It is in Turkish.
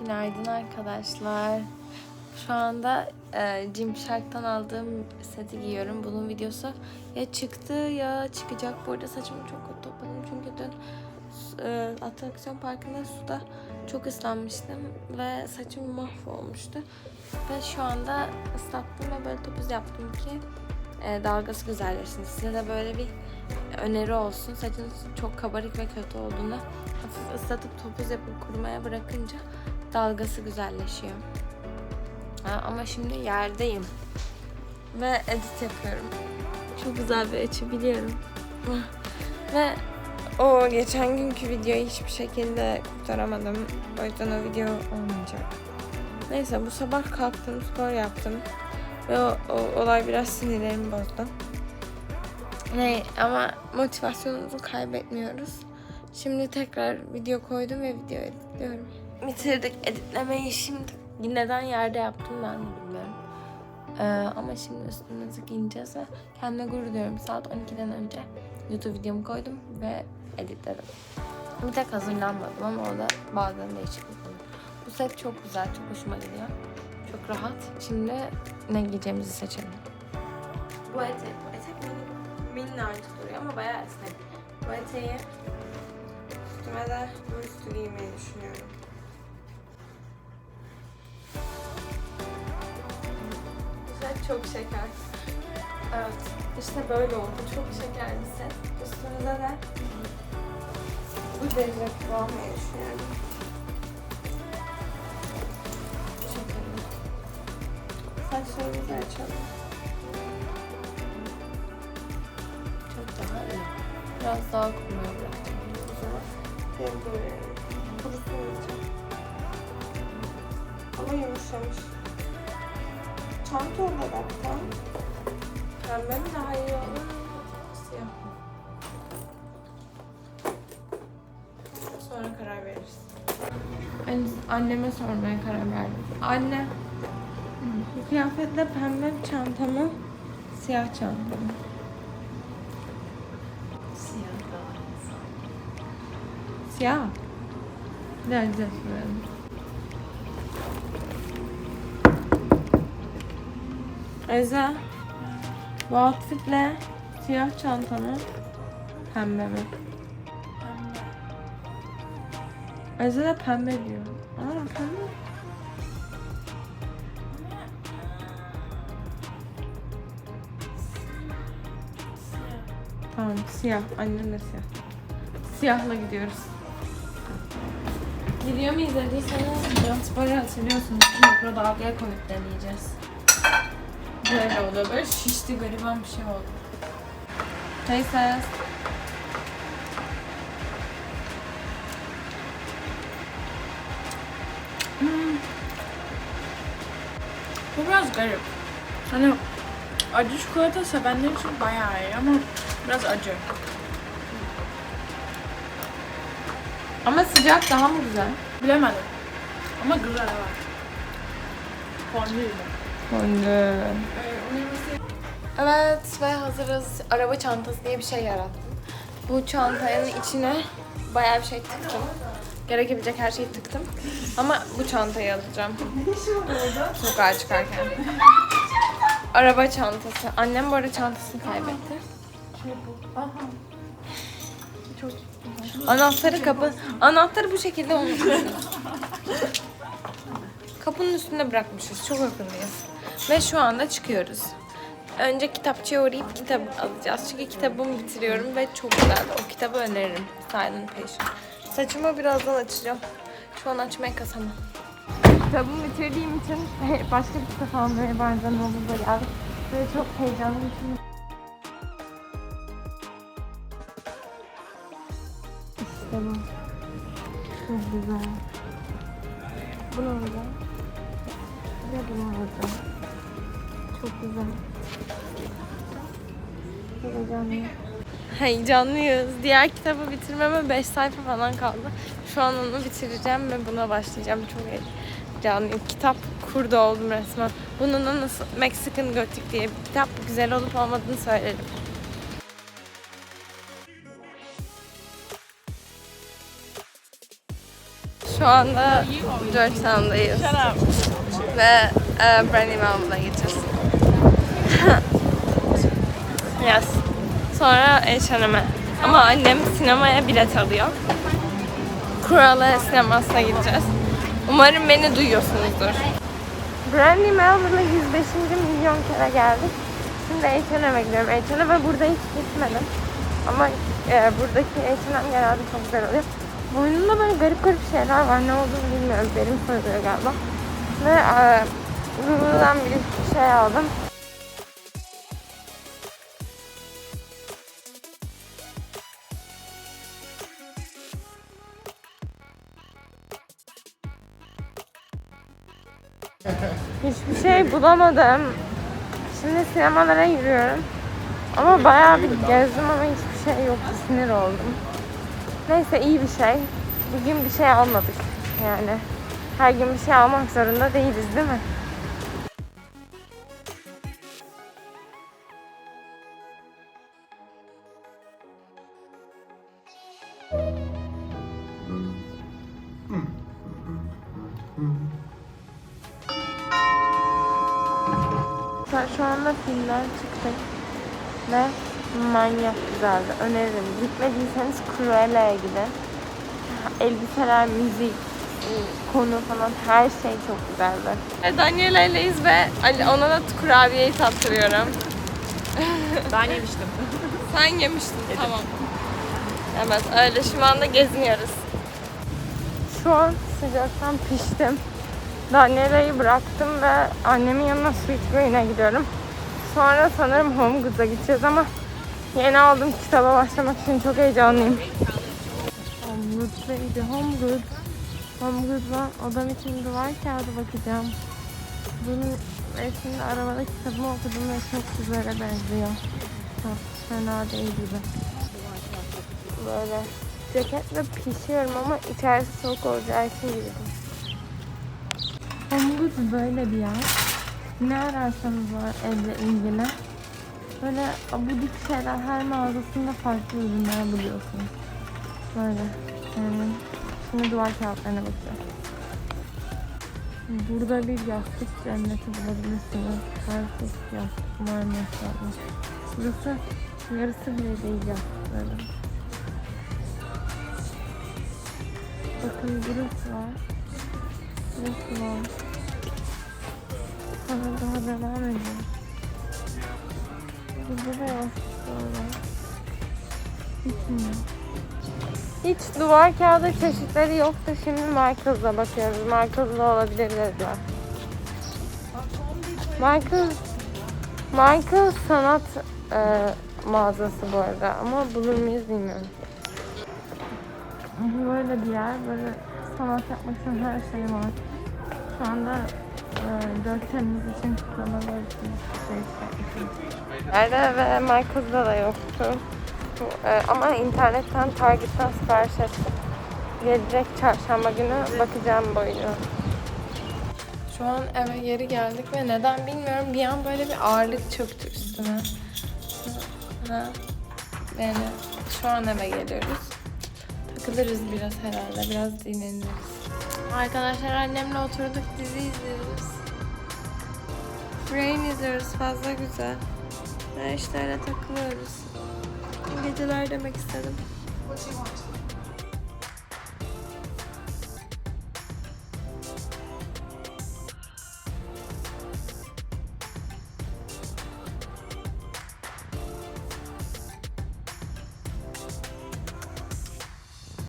Günaydın arkadaşlar. Şu anda e, Gymshark'tan aldığım seti giyiyorum. Bunun videosu ya çıktı ya çıkacak. Bu arada saçımı çok kötü topladım çünkü dün e, atraksiyon parkında suda çok ıslanmıştım ve saçım mahvolmuştu. Ve şu anda ıslattım ve böyle topuz yaptım ki e, dalgası güzelleşsin. Size de böyle bir öneri olsun. Saçınız çok kabarık ve kötü olduğunda hafif ıslatıp topuz yapıp kurumaya bırakınca dalgası güzelleşiyor. Ha, ama şimdi yerdeyim. Ve edit yapıyorum. Çok güzel bir açı biliyorum. Ve o geçen günkü videoyu hiçbir şekilde kurtaramadım. O yüzden o video olmayacak. Neyse bu sabah kalktım, spor yaptım. Ve o, o olay biraz sinirlerimi bozdu. Ne ama motivasyonumuzu kaybetmiyoruz. Şimdi tekrar video koydum ve video editliyorum. Bitirdik editlemeyi şimdi. Neden yerde yaptım ben de bilmiyorum. Ee, ama şimdi üstümüzü giyineceğiz ve kendime gurur duyuyorum. Saat 12'den önce YouTube videomu koydum ve editledim. Bir tek hazırlanmadım ama orada bazen değişiklik oluyor. Bu set çok güzel, çok hoşuma gidiyor. Çok rahat. Şimdi ne giyeceğimizi seçelim. Bu etek, bu etek mini, minnacık duruyor ama bayağı esnek. Bu eteği üstüme de bu üstü giymeyi düşünüyorum. Çok şeker. Evet, işte böyle oldu. Çok şeker bir set. Üstümüze de bu derece kullanmayı düşünüyorum. Şekilde. Saçlarımızı açalım. Çok daha iyi. Biraz daha kurumaya bırakacağım. O zaman böyle kurusun olacak. Ama yumuşamış. Çanta olarak da pembe mi daha iyi olur? Siyah mı? Sonra karar veririz. Ben anneme sormaya karar verdim. Anne, bu kıyafetle pembe çantamı, siyah çantamı. Siyah daha Siyah. Biraz güzel söyledim. Eza, bu outfitle siyah çantamı pembe mi? Eza da pembe diyor. Aa pembe. Tamam siyah. Annem de siyah. Siyahla gidiyoruz. Gidiyor muyuz dediyseniz Can Spor'u hatırlıyorsunuz. Mikrodalgaya koyup deneyeceğiz. Böyle oluyor. Böyle şişti gariban bir şey oldu. Neyse. Hmm. Bu biraz garip. Hani acı çikolata sevenler için bayağı iyi ama biraz acı. Ama sıcak daha mı güzel? Bilemedim. Ama güzel var. Fonduydu. Fondü. Evet ve hazırız. Araba çantası diye bir şey yarattım. Bu çantanın içine bayağı bir şey tıktım. Gerekebilecek her şeyi tıktım. Ama bu çantayı alacağım. Sokağa çıkarken. Araba çantası. Annem bu arada çantasını kaybetti. Anahtarı kapı. Anahtarı bu şekilde unutmuşuz. Kapının üstünde bırakmışız. Çok akıllıyız. Ve şu anda çıkıyoruz. Önce kitapçıya uğrayıp kitap alacağız. Çünkü kitabımı bitiriyorum ve çok güzel. O kitabı öneririm. Silent Patient. Saçımı birazdan açacağım. Şu an açmaya kasamam. Kitabımı bitirdiğim için başka bir kitap almaya bazen olur da geldim. Ve çok heyecanlıyım. İşte bu. Çok güzel. Bunu alacağım. Ve bunu alacağım. Çok güzel. Heyecanlıyım. Heyecanlıyız. Diğer kitabı bitirmeme 5 sayfa falan kaldı. Şu an onu bitireceğim ve buna başlayacağım. Çok heyecanlıyım. Kitap kurdu oldum resmen. Bunun da nasıl Mexican Gothic diye bir kitap güzel olup olmadığını söylerim. Şu anda Georgetown'dayız. Ve e, Brandy Mountain'a gideceğiz. yes. Sonra H&M'e. Ama annem sinemaya bilet alıyor. Kuralı sinemasına gideceğiz. Umarım beni duyuyorsunuzdur. Brandy Melvin'e 105. milyon kere geldik. Şimdi H&M'e gidiyorum. H&M'e burada hiç gitmedim. Ama e, buradaki H&M genelde çok güzel oluyor. Boynunda böyle garip garip şeyler var. Ne olduğunu bilmiyorum. Benim soruyor galiba. Ve e, Lulu'dan bir şey aldım. Hiçbir şey bulamadım. Şimdi sinemalara yürüyorum. Ama bayağı bir gezdim ama hiçbir şey yoktu. Sinir oldum. Neyse iyi bir şey. Bugün bir şey almadık. Yani her gün bir şey almak zorunda değiliz değil mi? Şu- Şu anda filmden çıktık ve manyak güzeldi. Öneririm. Gitmediyseniz Cruella'ya gidin. Elbiseler, müzik, konu falan her şey çok güzeldi. Daniela'yleyiz ve Ali- ona da kurabiyeyi tattırıyorum. Ben yemiştim. Sen yemiştin tamam. Evet öyle şu anda geziniyoruz. Şu an sıcaktan piştim. Daniela'yı bıraktım ve annemin yanına Sweet Green'e gidiyorum. Sonra sanırım Home Goods'a gideceğiz ama yeni aldığım kitaba başlamak için çok heyecanlıyım. Home Goods neydi? Home Goods. Home Goods'a odam için duvar kağıdı bakacağım. Bunun şimdi arabada kitabımı okudum ve çok güzele benziyor. Çok fena değil gibi. Böyle ceketle pişiyorum ama içerisi soğuk olacağı için girdim. Homebud böyle bir yer. Ne ararsanız var evde ilgili. Böyle abudik şeyler her mağazasında farklı ürünler buluyorsunuz. Böyle. Yani şimdi duvar kağıtlarına bakacağım. Burada bir yastık cenneti bulabilirsiniz. Herkes yastık var maşallah. Burası yarısı bile değil yastıkların. Bakın burası var. Var. Sonra daha devam ediyor. Burada da yastıklar var. Hiç duvar kağıdı çeşitleri yoktu. Şimdi Michaels'a bakıyoruz. Michaels'da olabilir dediler. Michaels Michael sanat e, mağazası bu arada ama bulur muyuz bilmiyorum. Böyle bir yer, böyle sanat yapmak için her şey var. Şu anda e, 4 Temmuz için kutlamalar için şey. Nerede ve Michaels'da da yoktu. E, ama internetten, Target'tan sipariş ettim. Gelecek çarşamba günü bakacağım boyuna. Şu an eve geri geldik ve neden bilmiyorum bir an böyle bir ağırlık çöktü üstüme. Yani şu an eve geliyoruz. Takılırız biraz herhalde. Biraz dinleniriz. Arkadaşlar annemle oturduk dizi izliyoruz. Rain izliyoruz fazla güzel. Ve işte öyle takılıyoruz. Geceler demek istedim.